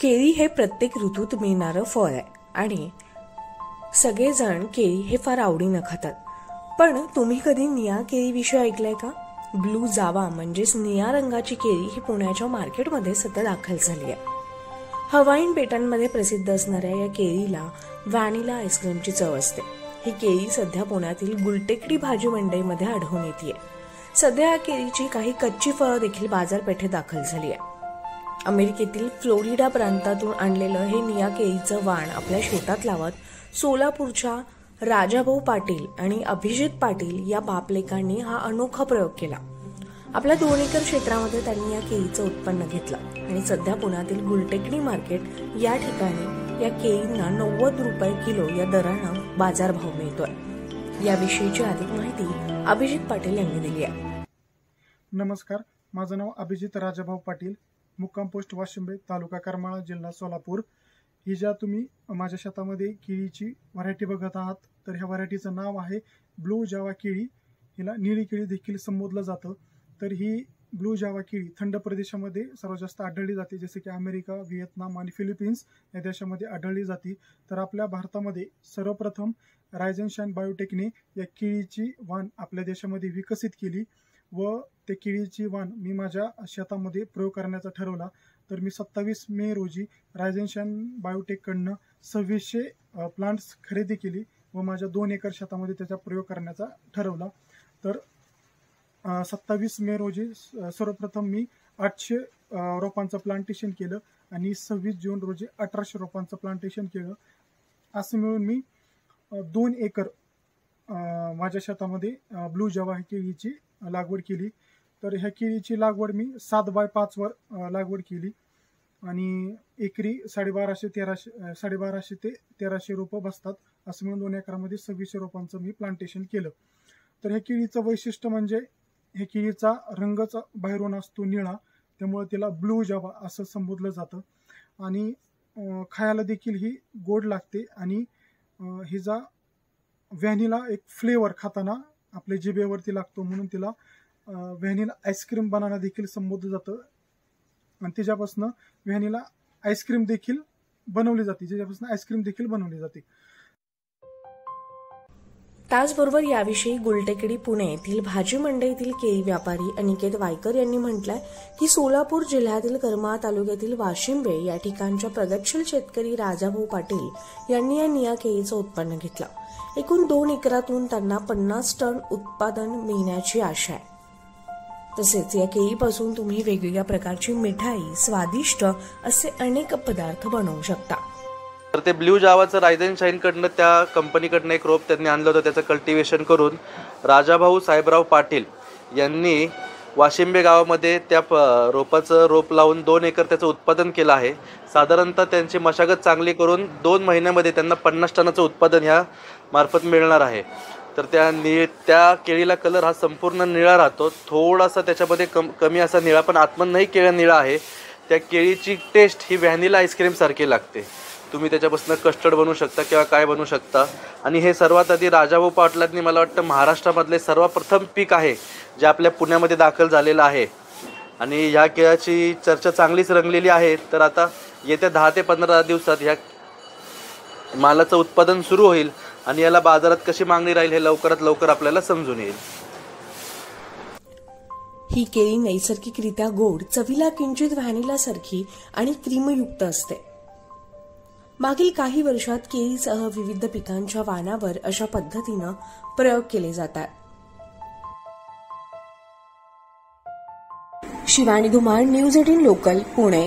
केळी हे प्रत्येक ऋतूत मिळणारं फळ आहे. आणि सगळेजण केळी हे फार आवडीनं खातात. पण तुम्ही कधी निया केळीविषयी ऐकलंय का? ब्लू जावा म्हणजेच निळ्या रंगाची केळी ही पुण्याच्या मार्केटमध्ये सध्या दाखल झाली आहे हवाईन बेटांमध्ये प्रसिद्ध असणाऱ्या या केळीला व्हॅनिला आईस्क्रीमची चव असते. ही केळी सध्या पुण्यातील गुलटेकडी भाजी मंडईमध्ये आढळून येते सध्या या केळीची काही कच्ची फळं देखील बाजारपेठेत दाखल झाली आहे अमेरिकेतील फ्लोरिडा प्रांतातून आणलेलं हे निया केळीचं वाण आपल्या शेतात लावत सोलापूरच्या राजाभाऊ पाटील आणि अभिजित पाटील या बापलेकांनी हा अनोखा प्रयोग केला. आपल्या दोन एकर क्षेत्रामध्ये त्यांनी या केळीचं उत्पन्न घेतलं आणि सध्या पुण्यातील गुलटेकडी मार्केट या ठिकाणी या केळींना नव्वद रुपये किलो या दरानं बाजारभाव मिळतोय. याविषयीची अधिक माहिती अभिजित पाटील यांनी दिली आहे. नमस्कार माझं नाव अभिजित राजाभाऊ पाटील. मुक्काम पोस्ट वाशिंबे तालुका करमाळा जिल्हा सोलापूर. ही ज्या तुम्ही माझ्या शेतामध्ये केळीची व्हरायटी बघत आहात तर ह्या व्हरायटीचं नाव आहे ब्लू जावा केळी. हिला निळी केळी देखील संबोधलं जातं. तर ही ब्लू जावा केळी थंड प्रदेशामध्ये सर्वात जास्त आढळली जाते जसे की अमेरिका व्हिएतनाम आणि फिलिपिन्स या देशामध्ये आढळली जाते. तर आपल्या भारतामध्ये सर्वप्रथम रायझनशान बायोटेकने या केळीची वाण आपल्या देशामध्ये विकसित केली. व ते केळीची वाण मी माझ्या शेतामध्ये प्रयोग करण्याचा ठरवला. तर मी सत्तावीस मे रोजी रायझन बायोटेककडनं सव्वीसशे प्लांट्स खरेदी केली व माझ्या दोन एकर शेतामध्ये त्याचा प्रयोग करण्याचा ठरवला. तर सत्तावीस मे रोजी सर्वप्रथम मी आठशे रोपांचं प्लांटेशन केलं आणि सव्वीस जून रोजी अठराशे रोपांचं प्लांटेशन केलं. असं मिळून मी दोन एकर माझ्या शेतामध्ये ब्लू जवा केळीची लागवड केली. तर ह्या केळीची लागवड मी सात बाय पाचवर लागवड केली. आणि एकरी साडेबाराशे तेराशे साडेबाराशे ते तेराशे रोपं बसतात. असं म्हणून दोन एकरामध्ये सव्वीसशे रोपांचं मी प्लांटेशन केलं. तर ह्या केळीचं वैशिष्ट्य म्हणजे हे केळीचा रंगच बाहेरून असतो निळा. त्यामुळे तिला ब्लू जावा असं संबोधलं जातं. आणि खायला देखील ही गोड लागते. आणि हिचा व्हॅनिला एक फ्लेवर खाताना आपल्या जिबेवरती लागतो म्हणून तिला व्हॅनिला आईस्क्रीम बनाना देखील संबोधलं जातं. आणि तिच्यापासून व्हॅनिला आईस्क्रीम देखील बनवली जाते. ज्याच्यापासून आईस्क्रीम देखील बनवली जाते. त्याचबरोबर याविषयी गुलटेकडी पुणे येथील भाजी मंडईतील केळी व्यापारी अनिकेत वायकर यांनी म्हटलंय की सोलापूर जिल्ह्यातील करमाळा तालुक्यातील वाशिंबे या ठिकाणच्या प्रगतशील शेतकरी राजाभाऊ पाटील यांनी या निया केळीचं उत्पन्न घेतलं. एकूण दोन एकरातून त्यांना पन्नास टन उत्पादन मिळण्याची आशा आहे. तसेच या केळीपासून तुम्ही वेगवेगळ्या प्रकारची मिठाई स्वादिष्ट असे अनेक पदार्थ बनवू शकता. तर ते ब्ल्यू जावाचं रायझन शाईनकडनं त्या कंपनीकडनं एक रोप त्यांनी आणलं होतं त्याचं कल्टिवेशन करून. राजाभाऊ साहेबराव पाटील यांनी वाशिंबे गावामध्ये त्या प रोपाचं रोप लावून दोन एकर त्याचं उत्पादन केलं आहे. साधारणतः त्यांची मशागत चांगली करून दोन महिन्यामध्ये त्यांना पन्नास टनाचं उत्पादन ह्या मार्फत मिळणार आहे. तर त्या नि त्या केळीला कलर हा संपूर्ण निळा राहतो. थोडासा त्याच्यामध्ये कम कमी असा निळा पण आत्मनही केळा निळा आहे. त्या केळीची टेस्ट ही व्हॅनिला आईस्क्रीमसारखी लागते. तुम्ही त्याच्यापासून कस्टर्ड बनवू शकता किंवा काय बनवू शकता. आणि हे सर्वात आधी राजाभाऊ पाटलांनी मला वाटतं महाराष्ट्रामधले सर्वप्रथम पीक आहे. जे आपल्या पुण्यामध्ये दाखल झालेलं आहे. आणि ह्या खेळाची चर्चा चांगलीच रंगलेली आहे. तर आता येत्या दहा ते पंधरा दिवसात ह्या मालाचं उत्पादन सुरू होईल आणि याला बाजारात कशी मागणी राहील हे लवकरात लवकर आपल्याला समजून येईल. ही केळी नैसर्गिकरित्या गोड चवीला किंचित व्हॅनिलासारखी आणि क्रीमयुक्त असते. मागील काही वर्षात केळीसह विविध पिकांच्या वाणावर अशा पद्धतीनं प्रयोग केले जातात. Shivani Dhumal news eighteen local Pune.